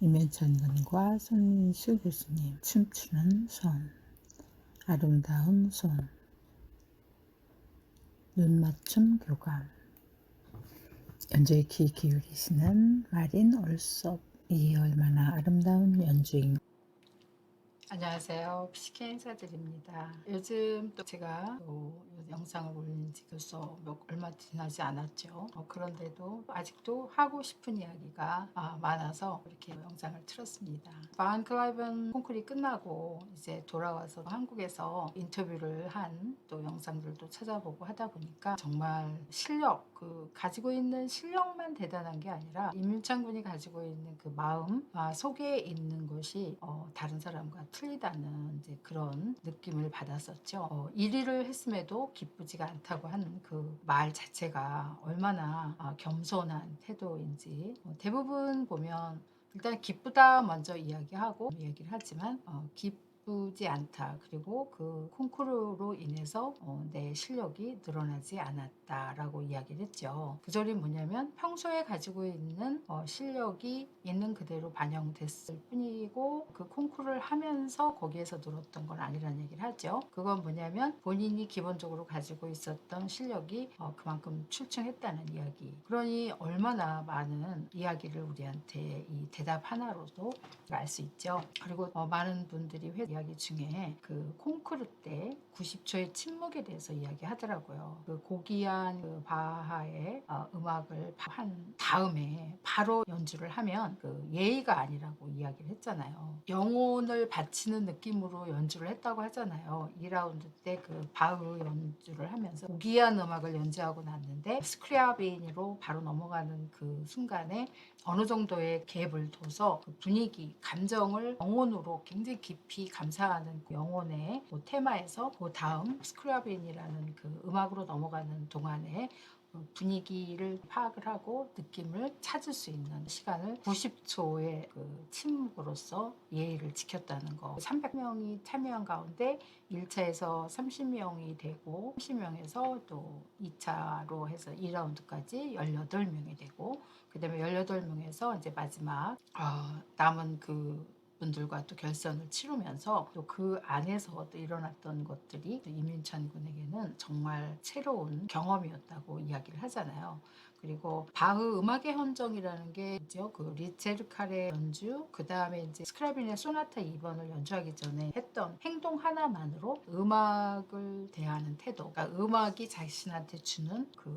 임현찬 군과 손민수 교수님 춤추는 손 아름다운 손 눈맞춤 교감. 연주에 귀 기울이시는 마린 올섭. 이 얼마나 아름다운 연주인 안녕하세요. 피시케 인사드립니다. 요즘 또 제가 또 영상을 올린 지 벌써 몇, 얼마 지나지 않았죠. 어, 그런데도 아직도 하고 싶은 이야기가 아, 많아서 이렇게 영상을 틀었습니다. 반 클라이븐 콩쿨이 끝나고 이제 돌아와서 한국에서 인터뷰를 한 또 영상들도 찾아보고 하다 보니까 정말 실력, 그 가지고 있는 실력만 대단한 게 아니라 임윤창 군이 가지고 있는 그 마음, 아, 속에 있는 것이 어, 다른 사람과 틀리다는 이제 그런 느낌을 받았었죠. 어, 1위를 했음에도 기쁘지가 않다고 하는 그 말 자체가 얼마나 아, 겸손한 태도인지 어, 대부분 보면 일단 기쁘다 먼저 이야기하고 이야기를 하지만 어, 기 쁘지 않다 그리고 그 콩쿠르로 인해서 어, 내 실력이 늘어나지 않았다라고 이야기를 했죠. 그 소리 뭐냐면 평소에 가지고 있는 어, 실력이 있는 그대로 반영됐을 뿐이고 그 콩쿠르를 하면서 거기에서 늘었던 건 아니라는 얘기를 하죠. 그건 뭐냐면 본인이 기본적으로 가지고 있었던 실력이 어, 그만큼 출중했다는 이야기. 그러니 얼마나 많은 이야기를 우리한테 이 대답 하나로도 알 수 있죠. 그리고 어, 많은 분들이 회 이야기 중에 그 콩쿠르 때 90초의 침묵에 대해서 이야기하더라고요. 그 고귀한 그 바하의 어, 음악을 한 다음에 바로 연주를 하면 그 예의가 아니라고 이야기를 했잖아요. 영혼을 바치는 느낌으로 연주를 했다고 하잖아요. 2라운드 때 그 바흐 연주를 하면서 고귀한 음악을 연주하고 났는데 스크리아빈으로 바로 넘어가는 그 순간에 어느 정도의 갭을 둬서 그 분위기, 감정을 영혼으로 굉장히 깊이 감 사하는 그 영혼의 그 테마에서 그 다음 스크라빈이라는 그 음악으로 넘어가는 동안에 그 분위기를 파악을 하고 느낌을 찾을 수 있는 시간을 90초의 그 침묵으로서 예의를 지켰다는 거. 300명이 참여한 가운데 1차에서 30명이 되고 30명에서 또 2차로 해서 2라운드까지 18명이 되고 그다음에 18명에서 이제 마지막 어, 남은 그 분들과 또 결선을 치르면서 또 그 안에서 또 일어났던 것들이 또 이민찬 군에게는 정말 새로운 경험이었다고 이야기를 하잖아요. 그리고 바흐 음악의 헌정이라는 게 있죠. 그 리체르 카레 연주, 그 다음에 이제 스크라빈의 소나타 2번을 연주하기 전에 했던 행동 하나만으로 음악을 대하는 태도, 그러니까 음악이 자신한테 주는 그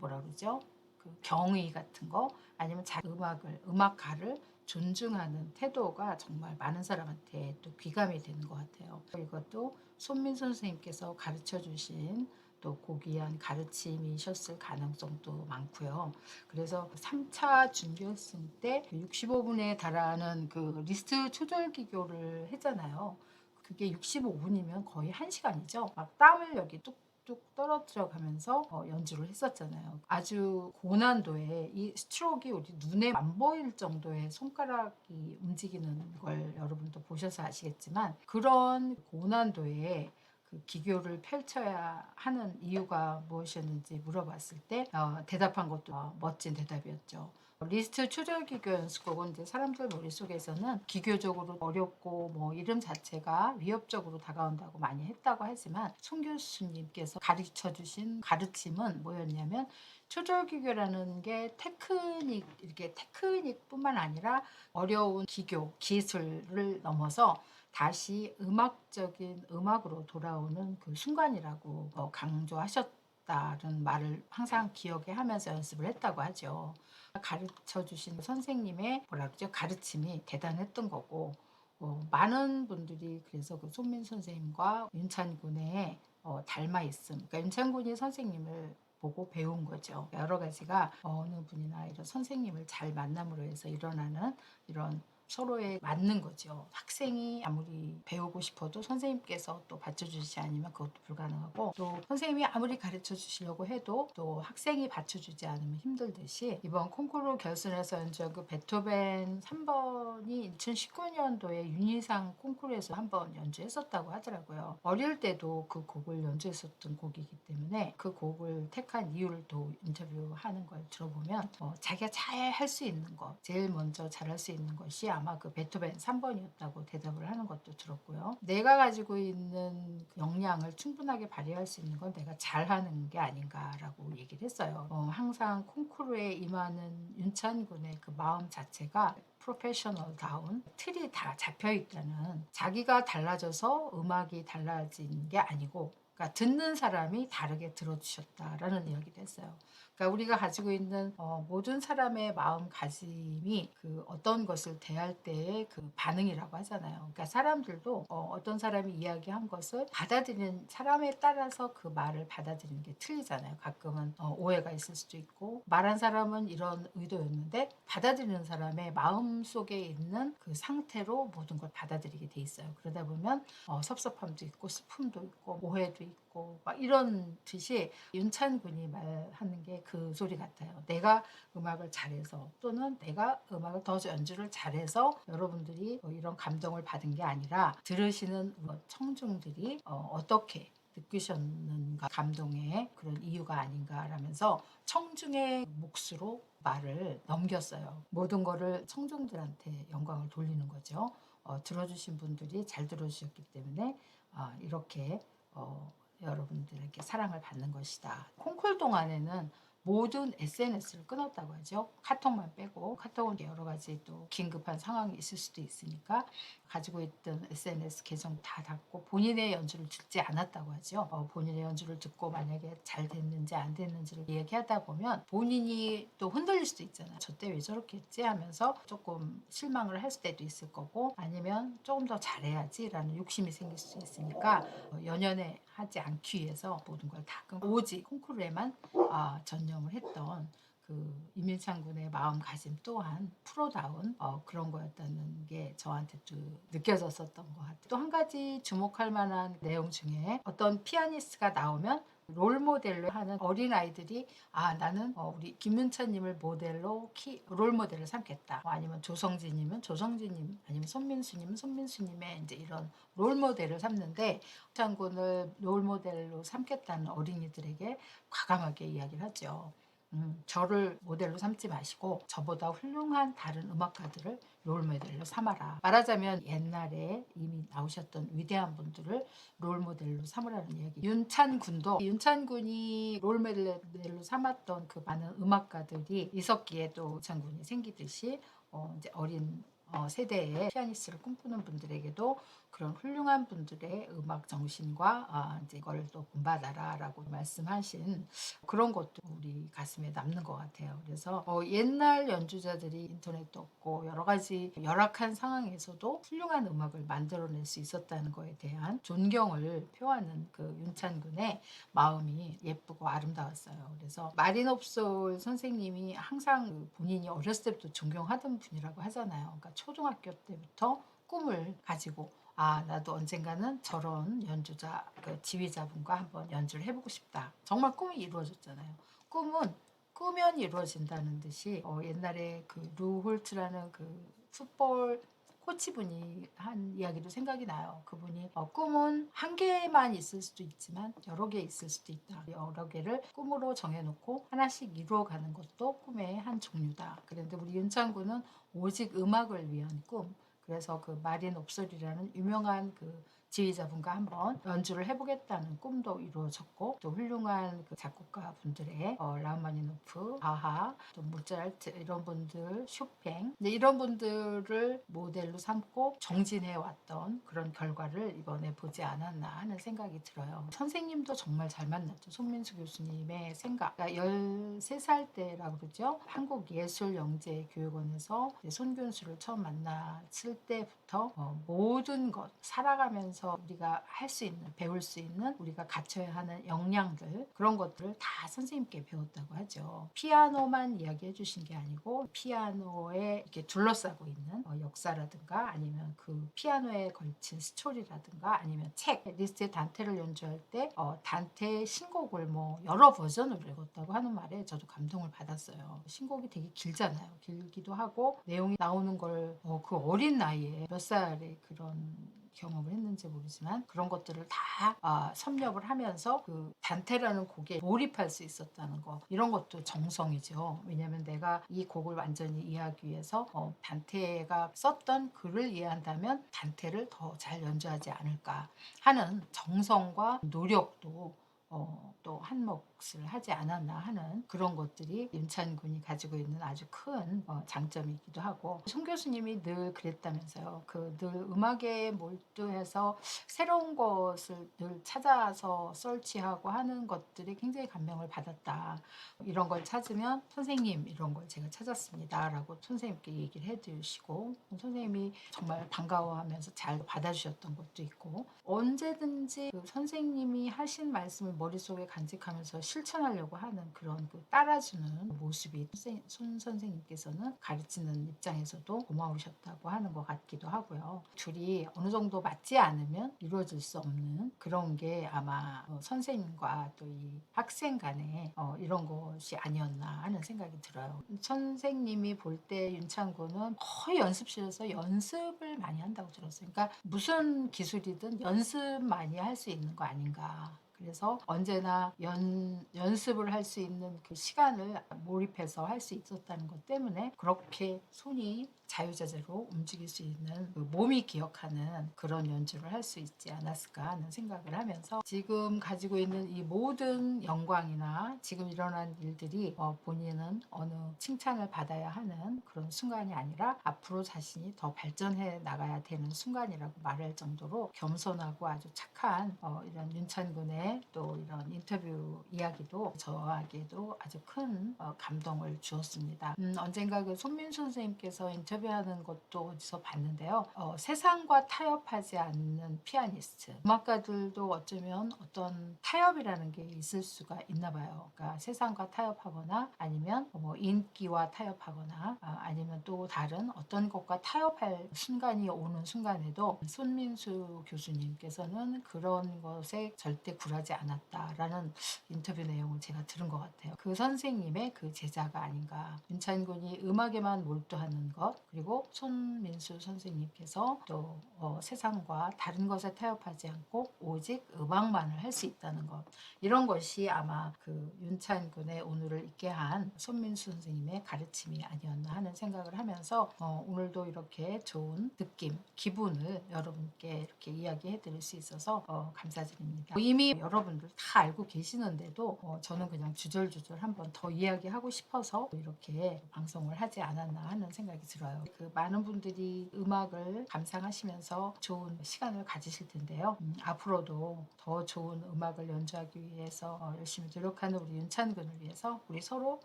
뭐라 그러죠? 그 경의 같은 거 아니면 자 음악을 음악가를 존중하는 태도가 정말 많은 사람한테 또 귀감이 되는 것 같아요. 이것도 손민 선생님께서 가르쳐 주신 또 고귀한 가르침이셨을 가능성도 많고요. 그래서 3차 준결승 때 65분에 달하는 그 리스트 조절 기교를 했잖아요. 그게 65분이면 거의 1시간이죠. 막 땀을 여기 뚝 뚝 떨어뜨려 가면서 어, 연주를 했었잖아요. 아주 고난도의 이 스트로크가 우리 눈에 안 보일 정도의 손가락이 움직이는 걸 여러분도 보셔서 아시겠지만 그런 고난도의 그 기교를 펼쳐야 하는 이유가 무엇이었는지 물어봤을 때 어, 대답한 것도 어, 멋진 대답이었죠. 리스트 초절 기교 연습곡은 이제 사람들 머릿속에서는 기교적으로 어렵고 뭐 이름 자체가 위협적으로 다가온다고 많이 했다고 하지만 송 교수님께서 가르쳐 주신 가르침은 뭐였냐면 초절 기교라는 게 테크닉 이렇게 테크닉뿐만 아니라 어려운 기교 기술을 넘어서 다시 음악적인 음악으로 돌아오는 그 순간이라고 어, 강조하셨 다는 말을 항상 기억에 하면서 연습을 했다고 하죠. 가르쳐 주신 선생님의 뭐라 그러죠? 가르침이 대단했던 거고 어, 많은 분들이 그래서 그 손민 선생님과 윤찬 군의 어, 닮아 있음. 그러니까 윤찬 군이 선생님을 보고 배운 거죠. 여러 가지가 어느 분이나 이런 선생님을 잘 만남으로 해서 일어나는 이런 서로에 맞는 거죠. 학생이 아무리 배우고 싶어도 선생님께서 또 받쳐주지 않으면 그것도 불가능하고 또 선생님이 아무리 가르쳐 주시려고 해도 또 학생이 받쳐주지 않으면 힘들듯이 이번 콩쿠르 결선에서 연주한 그 베토벤 3번이 2019년도에 윤희상 콩쿠르에서 한번 연주했었다고 하더라고요. 어릴 때도 그 곡을 연주했었던 곡이기 때문에 그 곡을 택한 이유를 또 인터뷰하는 걸 들어보면 어, 자기가 잘 할 수 있는 것, 제일 먼저 잘할 수 있는 것이 아마 그 베토벤 3번이었다고 대답을 하는 것도 들었고요. 내가 가지고 있는 그 역량을 충분하게 발휘할 수 있는 건 내가 잘하는 게 아닌가라고 얘기를 했어요. 어, 항상 콩쿠르에 임하는 윤찬 군의 그 마음 자체가 프로페셔널다운 틀이 다 잡혀 있다는 자기가 달라져서 음악이 달라진 게 아니고 그러니까 듣는 사람이 다르게 들어주셨다라는 이야기를 했어요. 그러니까 우리가 가지고 있는 어, 모든 사람의 마음가짐이 그 어떤 것을 대할 때의 그 반응이라고 하잖아요. 그러니까 사람들도 어, 떤 사람이 이야기한 것을 받아들이는 사람에 따라서 그 말을 받아들이는 게 틀리잖아요. 가끔은 어, 오해가 있을 수도 있고 말한 사람은 이런 의도였는데 받아들이는 사람의 마음 속에 있는 그 상태로 모든 걸 받아들이게 돼 있어요. 그러다 보면 어, 섭섭함도 있고 슬픔도 있고 오해도 있고 막 이런 듯이 윤찬 군이 말하는 게 그 소리 같아요. 내가 음악을 잘해서 또는 내가 음악을 더 연주를 잘해서 여러분들이 뭐 이런 감동을 받은 게 아니라 들으시는 뭐 청중들이 어, 어떻게 느끼셨는가 감동의 그런 이유가 아닌가라면서 청중의 몫으로 말을 넘겼어요. 모든 거를 청중들한테 영광을 돌리는 거죠. 어, 들어주신 분들이 잘 들어주셨기 때문에 어, 이렇게 어, 여러분들에게 사랑을 받는 것이다. 콩쿨 동안에는 모든 SNS를 끊었다고 하죠. 카톡만 빼고 카톡은 여러 가지 또 긴급한 상황이 있을 수도 있으니까 가지고 있던 SNS 계정 다 닫고 본인의 연주를 듣지 않았다고 하죠. 어, 본인의 연주를 듣고 만약에 잘 됐는지 안 됐는지를 얘기하다 보면 본인이 또 흔들릴 수도 있잖아요. 저때 왜 저렇게 했지 하면서 조금 실망을 할 때도 있을 거고 아니면 조금 더 잘해야지라는 욕심이 생길 수 있으니까 어, 연연해 하지 않기 위해서 모든 걸 다 끊고 오직 콩쿠르에만 아, 전념을 했던 그 이민창 군의 마음가짐 또한 프로다운 어, 그런 거였다는 게 저한테 또 느껴졌었던 것 같아요. 또 한 가지 주목할 만한 내용 중에 어떤 피아니스트가 나오면 롤 모델로 하는 어린 아이들이 아 나는 어, 우리 김윤찬님을 모델로 키, 롤 모델을 삼겠다. 뭐 아니면 조성진님은 조성진님, 아니면 손민수님은 손민수님의 이제 이런 롤 모델을 삼는데 장군을 롤 모델로 삼겠다는 어린이들에게 과감하게 이야기를 하죠. 음, 저를 모델로 삼지 마시고 저보다 훌륭한 다른 음악가들을 롤모델로 삼아라. 말하자면 옛날에 이미 나오셨던 위대한 분들을 롤모델로 삼으라는 이야기. 윤찬 군도 윤찬 군이 롤모델로 삼았던 그 많은 음악가들이 이석기에도 윤찬 군이 생기듯이 어, 이제 어린 어, 세대의 피아니스트를 꿈꾸는 분들에게도 그런 훌륭한 분들의 음악 정신과 아, 이제 이걸 또 본받아라라고 말씀하신 그런 것도 우리 가슴에 남는 것 같아요. 그래서 어, 옛날 연주자들이 인터넷도 없고 여러 가지 열악한 상황에서도 훌륭한 음악을 만들어낼 수 있었다는 것에 대한 존경을 표하는 그 윤찬군의 마음이 예쁘고 아름다웠어요. 그래서 마리노프솔 선생님이 항상 그 본인이 어렸을 때부터 존경하던 분이라고 하잖아요. 그러니까 초등학교 때부터 꿈을 가지고 아 나도 언젠가는 저런 연주자 그 지휘자분과 한번 연주를 해보고 싶다. 정말 꿈이 이루어졌잖아요. 꿈은 꾸면 이루어진다는 듯이 어, 옛날에 그 루홀트라는 그 풋볼 코치분이 한 이야기도 생각이 나요. 그분이 어, 꿈은 한 개만 있을 수도 있지만 여러 개 있을 수도 있다. 여러 개를 꿈으로 정해놓고 하나씩 이루어가는 것도 꿈의 한 종류다. 그런데 우리 윤창구는 오직 음악을 위한 꿈. 그래서 그 마린 옵솔이라는 유명한 그 지휘자분과 한번 연주를 해보겠다는 꿈도 이루어졌고 또 훌륭한 그 작곡가 분들의 어, 라흐마니노프, 바하, 또 모차르트 이런 분들, 쇼팽 네, 이런 분들을 모델로 삼고 정진해 왔던 그런 결과를 이번에 보지 않았나 하는 생각이 들어요. 선생님도 정말 잘 만났죠. 손민수 교수님의 생각. 그러니까 13살 때라고 그러죠. 한국예술영재교육원에서 손균수를 처음 만났을 때부터 어, 모든 것 살아가면서 우리가 할 수 있는 배울 수 있는 우리가 갖춰야 하는 역량들 그런 것들을 다 선생님께 배웠다고 하죠. 피아노만 이야기해 주신 게 아니고 피아노에 이렇게 둘러싸고 있는 어, 역사라든가 아니면 그 피아노에 걸친 스토리라든가 아니면 책 리스트 단테를 연주할 때 어, 단테의 신곡을 뭐 여러 버전으로 읽었다고 하는 말에 저도 감동을 받았어요. 신곡이 되게 길잖아요. 길기도 하고 내용이 나오는 걸그 어, 그 어린 나이에 몇 살의 그런 경험을 했는지 모르지만 그런 것들을 다 아, 섭렵을 하면서 그 단테라는 곡에 몰입할 수 있었다는 거 이런 것도 정성이죠. 왜냐하면 내가 이 곡을 완전히 이해하기 위해서 어, 단테가 썼던 글을 이해한다면 단테를 더 잘 연주하지 않을까 하는 정성과 노력도 어, 또 한몫 을 하지 않았나 하는 그런 것들이 윤찬 군이 가지고 있는 아주 큰 어, 장점이기도 하고 손 교수님이 늘 그랬다면서요. 그 늘 음악에 몰두해서 새로운 것을 늘 찾아서 설치하고 하는 것들이 굉장히 감명을 받았다. 이런 걸 찾으면 선생님 이런 걸 제가 찾았습니다라고 선생님께 얘기를 해주시고 선생님이 정말 반가워하면서 잘 받아주셨던 것도 있고 언제든지 그 선생님이 하신 말씀을 머릿속에 간직하면서 실천하려고 하는 그런 그 따라주는 모습이 손 선생님께서는 가르치는 입장에서도 고마우셨다고 하는 것 같기도 하고요. 둘이 어느 정도 맞지 않으면 이루어질 수 없는 그런 게 아마 어, 선생님과 또 이 학생 간에 어, 이런 것이 아니었나 하는 생각이 들어요. 선생님이 볼 때 윤창구는 거의 연습실에서 연습을 많이 한다고 들었어요. 그러니까 무슨 기술이든 연습 많이 할 수 있는 거 아닌가. 그래서 언제나 연, 연습을 할 수 있는 그 시간을 몰입해서 할 수 있었다는 것 때문에 그렇게 손이 자유자재로 움직일 수 있는 그 몸이 기억하는 그런 연주를 할 수 있지 않았을까 하는 생각을 하면서 지금 가지고 있는 이 모든 영광이나 지금 일어난 일들이 어, 본인은 어느 칭찬을 받아야 하는 그런 순간이 아니라 앞으로 자신이 더 발전해 나가야 되는 순간이라고 말할 정도로 겸손하고 아주 착한 어, 이런 윤찬군의 또 이런 인터뷰 이야기도 저에게도 아주 큰 어, 감동을 주었습니다. 음, 언젠가 그 손민수 선생님께서 인터뷰 하는 것도 어디서 봤는데요. 어, 세상과 타협하지 않는 피아니스트. 음악가들도 어쩌면 어떤 타협이라는 게 있을 수가 있나 봐요. 그러니까 세상과 타협하거나 아니면 뭐 인기와 타협하거나 아, 아니면 또 다른 어떤 것과 타협할 순간이 오는 순간에도 손민수 교수님께서는 그런 것에 절대 굴하지 않았다라는 인터뷰 내용을 제가 들은 것 같아요. 그 선생님의 그 제자가 아닌가. 윤찬군이 음악에만 몰두하는 것 그리고 손민수 선생님께서 또 어, 세상과 다른 것에 타협하지 않고 오직 음악만을 할 수 있다는 것 이런 것이 아마 그 윤찬 군의 오늘을 있게 한 손민수 선생님의 가르침이 아니었나 하는 생각을 하면서 어, 오늘도 이렇게 좋은 느낌, 기분을 여러분께 이렇게 이야기해 드릴 수 있어서 어, 감사드립니다. 이미 여러분들 다 알고 계시는데도 어, 저는 그냥 주절주절 한번 더 이야기하고 싶어서 이렇게 방송을 하지 않았나 하는 생각이 들어요. 그 많은 분들이 음악을 감상하시면서 좋은 시간을 가지실 텐데요. 음, 앞으로도 더 좋은 음악을 연주하기 위해서 어, 열심히 노력하는 우리 윤찬군을 위해서 우리 서로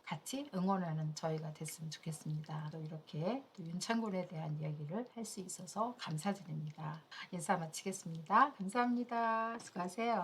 같이 응원하는 저희가 됐으면 좋겠습니다. 또 이렇게 또 윤찬군에 대한 이야기를 할 수 있어서 감사드립니다. 인사 마치겠습니다. 감사합니다. 수고하세요.